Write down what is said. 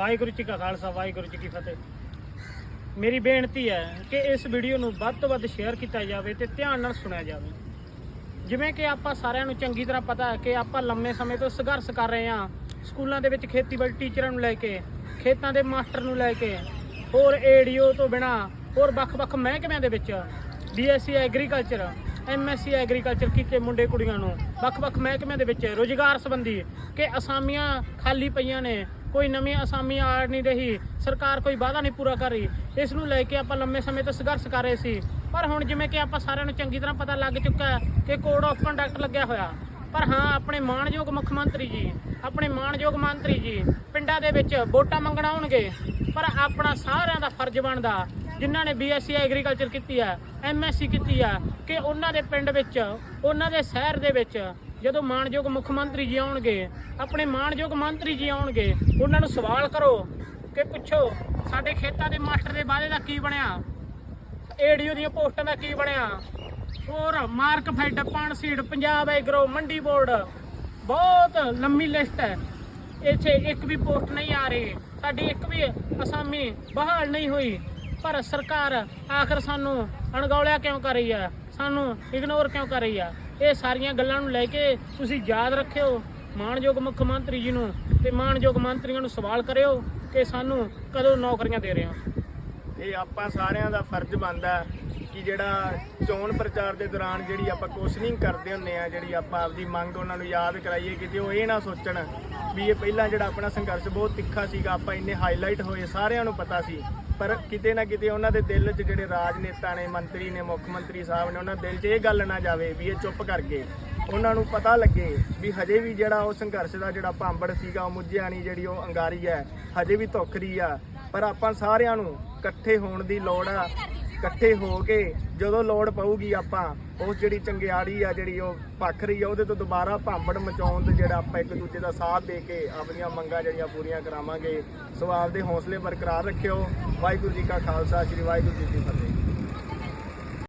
ਵਾਹਿਗੁਰੂ ਜੀ ਕਾ ਖਾਲਸਾ, ਵਾਹਿਗੁਰੂ ਜੀ ਕੀ ਫਤਿਹ। ਮੇਰੀ ਬੇਨਤੀ ਹੈ ਕਿ ਇਸ ਵੀਡੀਓ ਨੂੰ ਵੱਧ ਤੋਂ ਵੱਧ ਸ਼ੇਅਰ ਕੀਤਾ ਜਾਵੇ ਤੇ ਧਿਆਨ ਨਾਲ ਸੁਣਿਆ ਜਾਵੇ। ਜਿਵੇਂ ਕਿ ਆਪਾਂ ਸਾਰਿਆਂ ਨੂੰ ਚੰਗੀ ਤਰ੍ਹਾਂ ਪਤਾ ਹੈ ਕਿ ਆਪਾਂ ਲੰਮੇ ਸਮੇਂ ਤੋਂ ਸੰਘਰਸ਼ ਕਰ ਰਹੇ ਹਾਂ, ਸਕੂਲਾਂ ਦੇ ਵਿੱਚ ਖੇਤੀਬਾੜੀ ਟੀਚਰਾਂ ਨੂੰ ਲੈ ਕੇ, ਖੇਤਾਂ ਦੇ ਮਾਸਟਰ ਨੂੰ ਲੈ ਕੇ, ਹੋਰ ਏਡੀਓ ਤੋਂ ਬਿਨਾ, ਹੋਰ ਵੱਖ-ਵੱਖ ਮਹਿਕਮਿਆਂ ਦੇ ਵਿੱਚ ਬੀਐਸਸੀ ਐਗਰੀਕਲਚਰ ਐਮਐਸਸੀ ਐਗਰੀਕਲਚਰ ਕੀਤੇ ਮੁੰਡੇ ਕੁੜੀਆਂ ਨੂੰ ਵੱਖ-ਵੱਖ ਮਹਿਕਮਿਆਂ ਦੇ ਵਿੱਚ ਰੋਜ਼ਗਾਰ ਸੰਬੰਧੀ ਕਿ ਅਸਾਮੀਆਂ ਖਾਲੀ ਪਈਆਂ ਨੇ ਕੋਈ ਨਵੀਂ ਅਸਾਮੀ ਆ ਨਹੀਂ ਰਹੀ, ਸਰਕਾਰ ਕੋਈ ਵਾਅਦਾ ਨਹੀਂ ਪੂਰਾ ਕਰ ਰਹੀ। ਇਸ ਨੂੰ ਲੈ ਕੇ ਆਪਾਂ ਲੰਮੇ ਸਮੇਂ ਤੋਂ ਸੰਘਰਸ਼ ਕਰ ਰਹੇ ਸੀ। ਪਰ ਹੁਣ ਜਿਵੇਂ ਕਿ ਆਪਾਂ ਸਾਰਿਆਂ ਨੂੰ ਚੰਗੀ ਤਰ੍ਹਾਂ ਪਤਾ ਲੱਗ ਚੁੱਕਾ ਹੈ ਕਿ ਕੋਡ ਆਫ ਕੰਡਕਟ ਲੱਗਿਆ ਹੋਇਆ। ਪਰ ਹਾਂ, ਆਪਣੇ ਮਾਣਯੋਗ ਮੁੱਖ ਮੰਤਰੀ ਜੀ, ਆਪਣੇ ਮਾਣਯੋਗ ਮੰਤਰੀ ਜੀ, ਪਿੰਡਾਂ ਦੇ ਵਿੱਚ ਵੋਟਾਂ ਮੰਗਣ ਆਉਣਗੇ। ਪਰ ਆਪਣਾ ਸਾਰਿਆਂ ਦਾ ਫਰਜ਼ ਬਣਦਾ, ਜਿਨ੍ਹਾਂ ਨੇ ਬੀਐਸਸੀ ਐਗਰੀਕਲਚਰ ਕੀਤੀ ਹੈ ਐਮਐਸਸੀ ਕੀਤੀ ਹੈ, ਕਿ ਉਹਨਾਂ ਦੇ ਪਿੰਡ ਵਿੱਚ, ਉਹਨਾਂ ਦੇ ਸ਼ਹਿਰ ਦੇ ਵਿੱਚ ਜਦੋਂ ਮਾਣਯੋਗ ਮੁੱਖ ਮੰਤਰੀ ਜੀ ਆਉਣਗੇ, ਆਪਣੇ ਮਾਣਯੋਗ ਮੰਤਰੀ ਜੀ ਆਉਣਗੇ, ਉਹਨਾਂ ਨੂੰ ਸਵਾਲ ਕਰੋ ਕਿ ਪੁੱਛੋ, ਸਾਡੇ ਖੇਤਾਂ ਦੇ ਮਾਸਟਰ ਦੇ ਵਾਅਦੇ ਦਾ ਕੀ ਬਣਿਆ? ਏਡੀਓ ਦੀਆਂ ਪੋਸਟਾਂ ਦਾ ਕੀ ਬਣਿਆ? ਹੋਰ Markfed Punseed, Punjab agro, mandi board, ਬਹੁਤ ਲੰਮੀ ਲਿਸਟ ਹੈ। ਇੱਥੇ ਇੱਕ ਵੀ ਪੋਸਟ ਨਹੀਂ ਆ ਰਹੀ। ਸਾਡੀ ਇੱਕ ਵੀ ਅਸਾਮੀ ਬਹਾਲ ਨਹੀਂ ਹੋਈ। ਪਰ ਸਰਕਾਰ ਆਖਰ ਸਾਨੂੰ ਅਣਗੌਲਿਆ ਕਿਉਂ ਕਰ ਰਹੀ ਹੈ? ਸਾਨੂੰ ਇਗਨੋਰ ਕਿਉਂ ਕਰ ਰਹੀ ਆ ਇਹ ਸਾਰੀਆਂ ਗੱਲਾਂ ਨੂੰ ਲੈ ਕੇ ਤੁਸੀਂ ਯਾਦ ਰੱਖਿਓ, ਮਾਣਯੋਗ ਮੁੱਖ ਮੰਤਰੀ ਜੀ ਨੂੰ ਤੇ ਮਾਣਯੋਗ ਮੰਤਰੀਆਂ ਨੂੰ ਸਵਾਲ ਕਰਿਓ ਕਿ ਸਾਨੂੰ ਕਦੋਂ ਨੌਕਰੀਆਂ ਦੇ ਰਹੇ ਹੋ। ਇਹ ਆਪਾਂ ਸਾਰਿਆਂ ਦਾ ਫਰਜ਼ ਬਣਦਾ ਕਿ ਜਿਹੜਾ ਚੋਣ ਪ੍ਰਚਾਰ ਦੇ ਦੌਰਾਨ ਜਿਹੜੀ ਆਪਾਂ ਕੁਐਸਚਨਿੰਗ ਕਰਦੇ ਹੁੰਨੇ ਆ, ਜਿਹੜੀ ਆਪਾਂ ਆਪਦੀ ਮੰਗ ਉਹਨਾਂ ਨੂੰ ਯਾਦ ਕਰਾਈਏ ਕਿ ਜੇ ਉਹ ਇਹ ਨਾ ਸੋਚਣ ਵੀ ਇਹ ਪਹਿਲਾਂ ਜਿਹੜਾ ਆਪਣਾ ਸੰਘਰਸ਼ ਬਹੁਤ ਤਿੱਖਾ ਸੀਗਾ, ਆਪਾਂ ਇੰਨੇ ਹਾਈਲਾਈਟ ਹੋਏ, ਸਾਰਿਆਂ ਨੂੰ ਪਤਾ ਸੀ। ਪਰ ਕਿਤੇ ਨਾ ਕਿਤੇ ਉਹਨਾਂ ਦੇ ਦਿਲ 'ਚ ਜਿਹੜੇ ਰਾਜਨੇਤਾ ਨੇ, ਮੰਤਰੀ ਨੇ, ਮੁੱਖ ਮੰਤਰੀ ਸਾਹਿਬ ਨੇ, ਉਹਨਾਂ ਦਿਲ 'ਚ ਇਹ ਗੱਲ ਨਾ ਜਾਵੇ ਵੀ ਇਹ ਚੁੱਪ ਕਰਕੇ ਉਹਨਾਂ ਨੂੰ ਪਤਾ ਲੱਗੇ ਵੀ ਹਜੇ ਵੀ ਜਿਹੜਾ ਉਹ ਸੰਘਰਸ਼ ਦਾ ਜਿਹੜਾ ਭਾਂਬੜ ਸੀਗਾ, ਉਹ ਮੁੱਝਿਆ ਨਹੀਂ ਜਿਹੜੀ ਉਹ ਅੰਗਾਰੀ ਹੈ, ਹਜੇ ਵੀ ਧੁੱਖ ਰਹੀ ਆ। ਪਰ ਆਪਾਂ ਸਾਰਿਆਂ ਨੂੰ ਇਕੱਠੇ ਹੋਣ ਦੀ ਲੋੜ ਆ। ਇਕੱਠੇ ਹੋ ਕੇ ਜਦੋਂ ਲੋੜ ਪਊਗੀ ਆਪਾਂ, ਉਸ ਜਿਹੜੀ ਚੰਗਿਆੜੀ ਆ, ਜਿਹੜੀ ਉਹ ਪੱਖ ਰਹੀ ਆ, ਉਹਦੇ ਤੋਂ ਦੁਬਾਰਾ ਭਾਂਬੜ ਮਚਾਉਣ ਤੇ ਜਿਹੜਾ ਆਪਾਂ ਇੱਕ ਦੂਜੇ ਦਾ ਸਾਥ ਦੇ ਕੇ ਆਪਣੀਆਂ ਮੰਗਾਂ ਜਿਹੜੀਆਂ ਪੂਰੀਆਂ ਕਰਾਵਾਂਗੇ। ਸੋ ਆਪਦੇ ਹੌਸਲੇ ਬਰਕਰਾਰ ਰੱਖਿਓ। ਵਾਹਿਗੁਰੂ ਜੀ ਕਾ ਖਾਲਸਾ, ਸ੍ਰੀ ਵਾਹਿਗੁਰੂ ਜੀ ਕੀ ਫਤਿਹ।